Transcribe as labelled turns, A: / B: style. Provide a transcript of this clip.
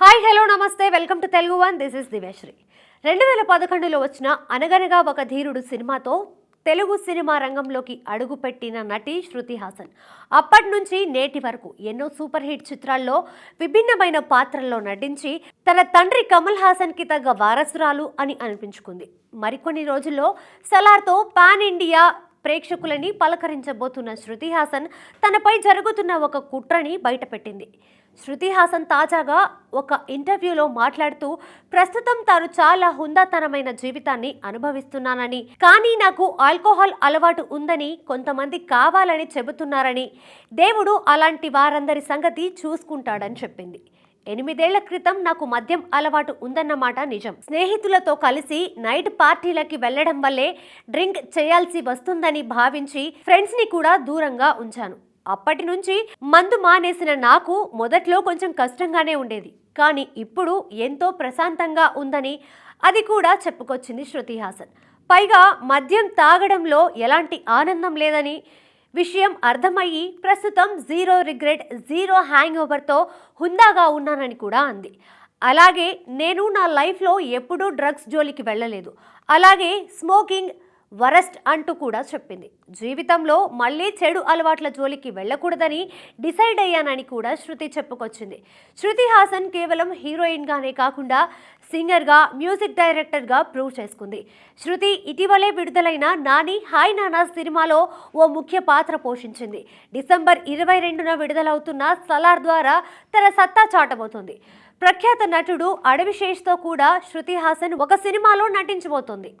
A: Hi hello నమస్తే. Welcome to Telugu one. This is Diveshri రెండు వేల పదకొండులో వచ్చిన అనగనగా ఒక ధీరుడు సినిమాతో తెలుగు సినిమా రంగంలోకి అడుగుపెట్టిన నటి శృతి హాసన్. అప్పటి నుంచి నేటి వరకు ఎన్నో సూపర్ హిట్ చిత్రాల్లో విభిన్నమైన పాత్రల్లో నటించి తన తండ్రి కమల్ హాసన్కి తగ్గ వారసురాలు అని అనిపించుకుంది. మరికొన్ని రోజుల్లో సలార్తో పాన్ ఇండియా ప్రేక్షకులని పలకరించబోతున్న శృతి హాసన్ తనపై జరుగుతున్న ఒక కుట్రని బయటపెట్టింది. శృతి హాసన్ తాజాగా ఒక ఇంటర్వ్యూలో మాట్లాడుతూ ప్రస్తుతం తాను చాలా హుందాతనమైన జీవితాన్ని అనుభవిస్తున్నానని కానీ నాకు ఆల్కహాల్ అలవాటు ఉందని కొంతమంది కావాలని చెబుతున్నారని దేవుడు అలాంటి వారందరి సంగతి చూసుకుంటాడని చెప్పింది. ఎనిమిదేళ్ళ క్రితం నాకు మద్యం అలవాటు ఉందన్నమాట నిజం. స్నేహితులతో కలిసి నైట్ పార్టీలకి వెళ్ళడం వల్లే డ్రింక్ చేయాల్సి వస్తుందని భావించి ఫ్రెండ్స్ని కూడా దూరంగా ఉంచాను. అప్పటి నుంచి మందు మానేసిన నాకు మొదట్లో కొంచెం కష్టంగానే ఉండేది. కానీ ఇప్పుడు ఎంతో ప్రశాంతంగా ఉందని అది కూడా చెప్పుకొచ్చింది శృతి హాసన్. పైగా మద్యం తాగడంలో ఎలాంటి ఆనందం లేదని విషయం అర్థమయ్యి ప్రస్తుతం జీరో రిగ్రెట్ జీరో హ్యాంగ్ ఓవర్తో హుందాగా ఉన్నానని కూడా అంది. అలాగే నేను నా లైఫ్లో ఎప్పుడూ డ్రగ్స్ జోలికి వెళ్ళలేదు. అలాగే స్మోకింగ్ వరస్ట్ అంటూ కూడా చెప్పింది. జీవితంలో మళ్ళీ చెడు అలవాట్ల జోలికి వెళ్ళకూడదని డిసైడ్ అయ్యానని కూడా శృతి చెప్పుకొచ్చింది. శృతి హాసన్ కేవలం హీరోయిన్గానే కాకుండా సింగర్గా మ్యూజిక్ డైరెక్టర్గా ప్రూవ్ చేసుకుంది. శృతి ఇటీవలే విడుదలైన నాని హాయ్ నానా సినిమాలో ఓ ముఖ్య పాత్ర పోషించింది. డిసెంబర్ ఇరవై రెండున విడుదలవుతున్న సలార్ ద్వారా తన సత్తా చాటబోతోంది. ప్రఖ్యాత నటుడు అడవిశేష్తో కూడా శృతి హాసన్ ఒక సినిమాలో నటించబోతోంది.